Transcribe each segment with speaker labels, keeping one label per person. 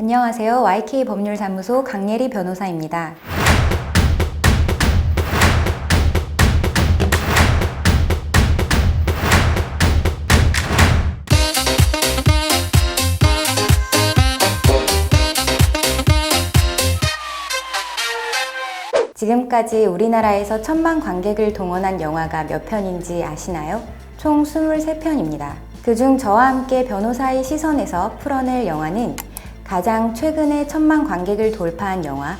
Speaker 1: 안녕하세요. YK 법률사무소 강예리 변호사입니다. 지금까지 우리나라에서 천만 관객을 동원한 영화가 몇 편인지 아시나요? 총 23편입니다. 그중 저와 함께 변호사의 시선에서 풀어낼 영화는 가장 최근에 천만 관객을 돌파한 영화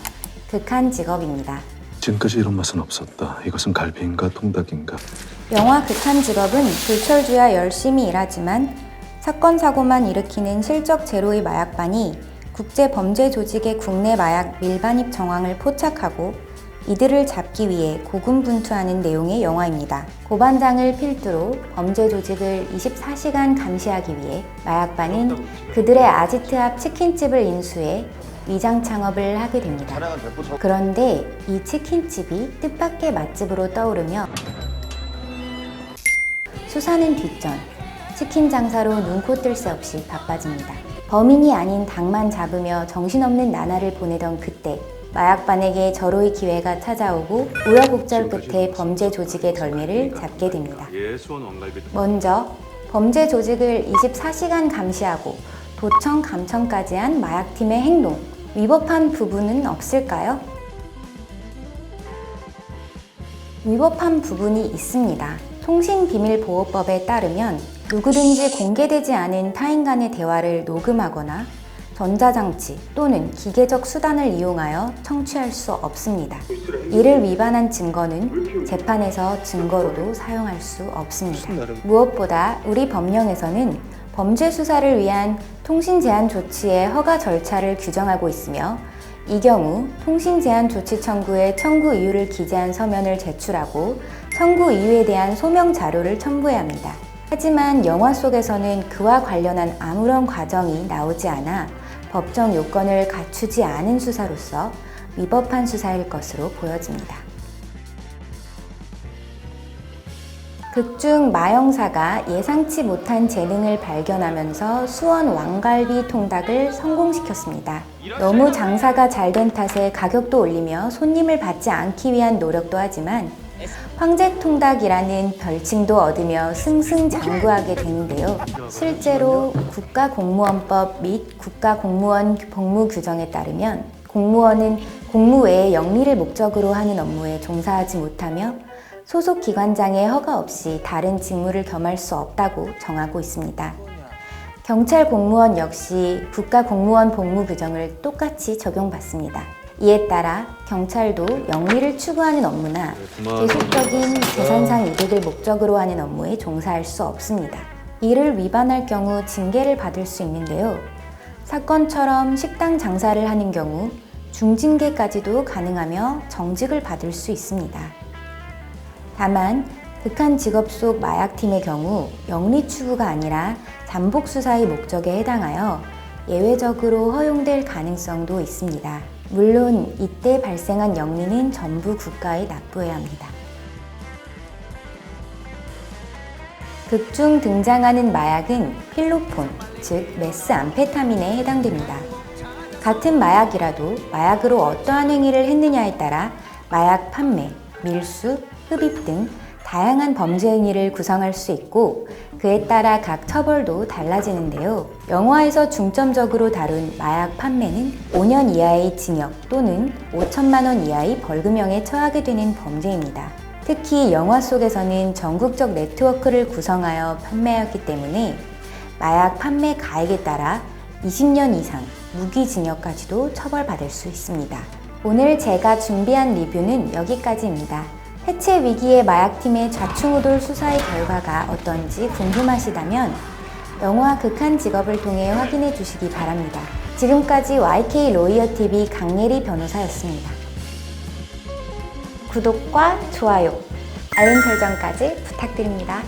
Speaker 1: 극한 직업입니다.
Speaker 2: 지금까지 이런 맛은 없었다. 이것은 갈비인가 통닭인가?
Speaker 1: 영화 극한 직업은 불철주야 열심히 일하지만 사건 사고만 일으키는 실적 제로의 마약반이 국제 범죄 조직의 국내 마약 밀반입 정황을 포착하고 이들을 잡기 위해 고군분투하는 내용의 영화입니다. 고반장을 필두로 범죄 조직을 24시간 감시하기 위해 마약반은 그들의 아지트 앞 치킨집을 인수해 위장 창업을 하게 됩니다. 그런데 이 치킨집이 뜻밖의 맛집으로 떠오르며 수사는 뒷전. 치킨 장사로 눈코 뜰 새 없이 바빠집니다. 범인이 아닌 닭만 잡으며 정신없는 나날을 보내던 그때 마약 반에게 절호의 기회가 찾아오고 우여곡절 끝에 범죄 조직의 덜미를 잡게 됩니다. 먼저 범죄 조직을 24시간 감시하고 도청 감청까지 한 마약팀의 행동 위법한 부분은 없을까요? 위법한 부분이 있습니다. 통신비밀보호법에 따르면 누구든지 공개되지 않은 타인 간의 대화를 녹음하거나 전자장치 또는 기계적 수단을 이용하여 청취할 수 없습니다. 이를 위반한 증거는 재판에서 증거로도 사용할 수 없습니다. 무엇보다 우리 법령에서는 범죄 수사를 위한 통신 제한 조치의 허가 절차를 규정하고 있으며 이 경우 통신 제한 조치 청구의 청구 이유를 기재한 서면을 제출하고 청구 이유에 대한 소명 자료를 첨부해야 합니다. 하지만 영화 속에서는 그와 관련한 아무런 과정이 나오지 않아 법정 요건을 갖추지 않은 수사로서 위법한 수사일 것으로 보여집니다. 극중 마영사가 예상치 못한 재능을 발견하면서 수원 왕갈비 통닭을 성공시켰습니다. 너무 장사가 잘 된 탓에 가격도 올리며 손님을 받지 않기 위한 노력도 하지만 황제통닭이라는 별칭도 얻으며 승승장구하게 되는데요. 실제로 국가공무원법 및 국가공무원 복무 규정에 따르면 공무원은 공무 외에 영리를 목적으로 하는 업무에 종사하지 못하며 소속 기관장의 허가 없이 다른 직무를 겸할 수 없다고 정하고 있습니다. 경찰 공무원 역시 국가공무원 복무 규정을 똑같이 적용받습니다. 이에 따라 경찰도 영리를 추구하는 업무나 계속적인 재산상 이득을 목적으로 하는 업무에 종사할 수 없습니다. 이를 위반할 경우 징계를 받을 수 있는데요. 사건처럼 식당 장사를 하는 경우 중징계까지도 가능하며 정직을 받을 수 있습니다. 다만 극한 직업 속 마약팀의 경우 영리 추구가 아니라 잠복 수사의 목적에 해당하여 예외적으로 허용될 가능성도 있습니다. 물론 이때 발생한 영리는 전부 국가에 납부해야 합니다. 극중 등장하는 마약은 필로폰, 즉 메스암페타민에 해당됩니다. 같은 마약이라도 마약으로 어떠한 행위를 했느냐에 따라 마약 판매, 밀수, 흡입 등 다양한 범죄 행위를 구성할 수 있고 그에 따라 각 처벌도 달라지는데요. 영화에서 중점적으로 다룬 마약 판매는 5년 이하의 징역 또는 5천만 원 이하의 벌금형에 처하게 되는 범죄입니다. 특히 영화 속에서는 전국적 네트워크를 구성하여 판매하였기 때문에 마약 판매 가액에 따라 20년 이상 무기징역까지도 처벌받을 수 있습니다. 오늘 제가 준비한 리뷰는 여기까지입니다. 해체 위기의 마약팀의 좌충우돌 수사의 결과가 어떤지 궁금하시다면 영화 극한 직업을 통해 확인해 주시기 바랍니다. 지금까지 YK 로이어 TV 강예리 변호사였습니다. 구독과 좋아요, 알림 설정까지 부탁드립니다.